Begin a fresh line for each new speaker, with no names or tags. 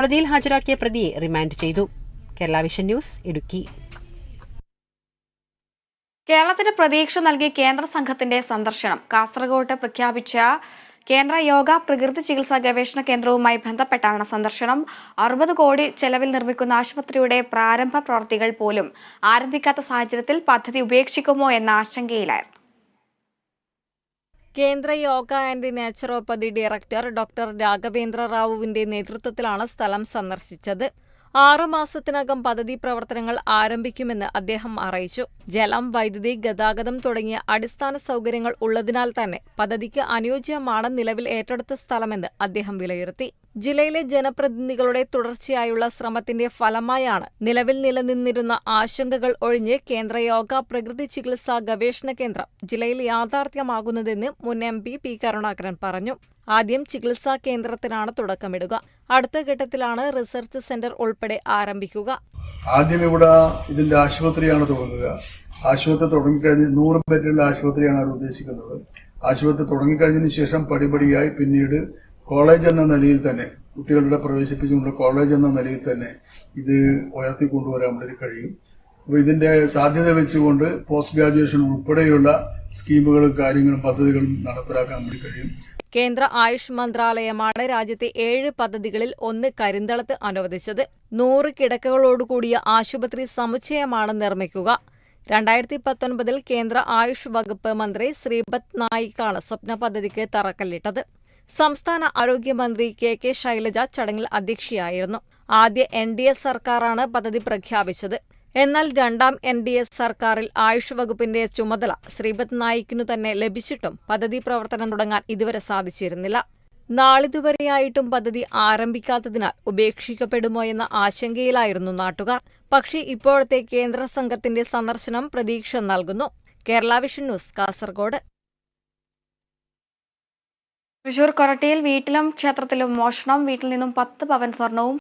കോടതിയിൽ ഹാജരാക്കിയ പ്രതിയെ റിമാൻഡ് ചെയ്തു. Kerala Vision News Idukki.
കേരളത്തിന് പ്രതീക്ഷ നൽകി കേന്ദ്ര സംഘത്തിന്റെ സന്ദർശനം. കാസർഗോട്ട് പ്രഖ്യാപിച്ച കേന്ദ്ര യോഗ പ്രകൃതി ചികിത്സാ ഗവേഷണ കേന്ദ്രവുമായി ബന്ധപ്പെട്ടാണ് സന്ദർശനം. അറുപത് കോടി ചെലവിൽ നിർമ്മിക്കുന്ന ആശുപത്രിയുടെ പ്രാരംഭ പ്രവർത്തികൾ പോലും ആരംഭിക്കാത്ത സാഹചര്യത്തിൽ പദ്ധതി ഉപേക്ഷിക്കുമോ എന്ന ആശങ്കയിലായിരുന്നു.
കേന്ദ്ര yoga and naturopathy director doctor Raghavendra റാവുവിന്റെ നേതൃത്വത്തിലാണ് സ്ഥലം സന്ദർശിച്ചത്. ആറു മാസത്തിനകം പദ്ധതി പ്രവർത്തനങ്ങൾ ആരംഭിക്കുമെന്ന് അദ്ദേഹം അറിയിച്ചു. ജലം വൈദ്യുതി ഗതാഗതം തുടങ്ങിയ അടിസ്ഥാന സൗകര്യങ്ങൾ ഉള്ളതിനാൽ തന്നെ പദ്ധതിക്ക് അനുയോജ്യമാണ് നിലവിൽ ഏറ്റെടുത്ത സ്ഥലമെന്ന് അദ്ദേഹം വിലയിരുത്തി. ജില്ലയിലെ ജനപ്രതിനിധികളുടെ തുടർച്ചയായുള്ള ശ്രമത്തിന്റെ ഫലമായാണ് നിലവിൽ നിലനിന്നിരുന്ന ആശങ്കകൾ ഒഴിഞ്ഞ് കേന്ദ്ര യോഗ പ്രകൃതി ചികിത്സാ ഗവേഷണ കേന്ദ്രം ജില്ലയിൽ യാഥാർത്ഥ്യമാകുന്നതെന്ന് മുൻ എം പി കരുണാകരൻ പറഞ്ഞു. ആദ്യം ചികിത്സാ കേന്ദ്രത്തിനാണ് തുടക്കമിടുക. അടുത്ത ഘട്ടത്തിലാണ് റിസർച്ച് സെന്റർ ഉൾപ്പെടെ ആരംഭിക്കുക.
ആദ്യം ഇവിടെ ഇതിന്റെ ആശുപത്രിയാണ് തുടങ്ങുക. ആശുപത്രി തുടങ്ങിക്കഴിഞ്ഞ് നൂറ് ബെഡുള്ള ആശുപത്രിയാണ് അവർ ഉദ്ദേശിക്കുന്നത്. ആശുപത്രി തുടങ്ങിക്കഴിഞ്ഞതിന് ശേഷം പടിപടിയായി പിന്നീട് കോളേജ് എന്ന നിലയിൽ തന്നെ കുട്ടികളുടെ പ്രവേശിപ്പിച്ചുകൊണ്ട് കോളേജ് എന്ന നിലയിൽ തന്നെ ഇത് ഉയർത്തിക്കൊണ്ടുവരാൻ വേണ്ടി കഴിയും. അപ്പോൾ ഇതിന്റെ സാധ്യത വെച്ചുകൊണ്ട് പോസ്റ്റ് ഗ്രാജുവേഷൻ ഉൾപ്പെടെയുള്ള സ്കീമുകളും കാര്യങ്ങളും പദ്ധതികളും നടപ്പിലാക്കാൻ വേണ്ടി കഴിയും.
കേന്ദ്ര ആയുഷ് മന്ത്രാലയമാണ് രാജ്യത്തെ ഏഴ് പദ്ധതികളിൽ ഒന്ന് കരിന്തളത്ത് അനുവദിച്ചത്. നൂറ് കിടക്കകളോടുകൂടിയ ആശുപത്രി സമുച്ചയമാണ് നിർമ്മിക്കുക. രണ്ടായിരത്തി പത്തൊൻപതിൽ കേന്ദ്ര ആയുഷ് വകുപ്പ് മന്ത്രി ശ്രീപത് നായിക്കാണ് സ്വപ്ന പദ്ധതിക്ക് തറക്കല്ലിട്ടത്. സംസ്ഥാന ആരോഗ്യമന്ത്രി കെ കെ ശൈലജ ചടങ്ങിൽ അധ്യക്ഷയായിരുന്നു. ആദ്യ എൻ ഡി എ സർക്കാരാണ് പദ്ധതി പ്രഖ്യാപിച്ചത്. എന്നാൽ രണ്ടാം എൻ ഡി എ സർക്കാരിൽ ആയുഷ് വകുപ്പിന്റെ ചുമതല ശ്രീപത് നായിക്കിനു തന്നെ ലഭിച്ചിട്ടും പദ്ധതി പ്രവർത്തനം തുടങ്ങാൻ ഇതുവരെ സാധിച്ചിരുന്നില്ല. നാളിതുവരെയായിട്ടും പദ്ധതി ആരംഭിക്കാത്തതിനാൽ ഉപേക്ഷിക്കപ്പെടുമോ എന്ന ആശങ്കയിലായിരുന്നു നാട്ടുകാർ. പക്ഷേ ഇപ്പോഴത്തെ കേന്ദ്ര സംഘത്തിന്റെ സന്ദർശനം പ്രതീക്ഷ നൽകുന്നു. Kerala Vision News Kasaragod.
Thrissur കൊരട്ടിയിൽ വീട്ടിലും ക്ഷേത്രത്തിലും മോഷണം. വീട്ടിൽ നിന്നും പത്ത് പവൻ സ്വർണവും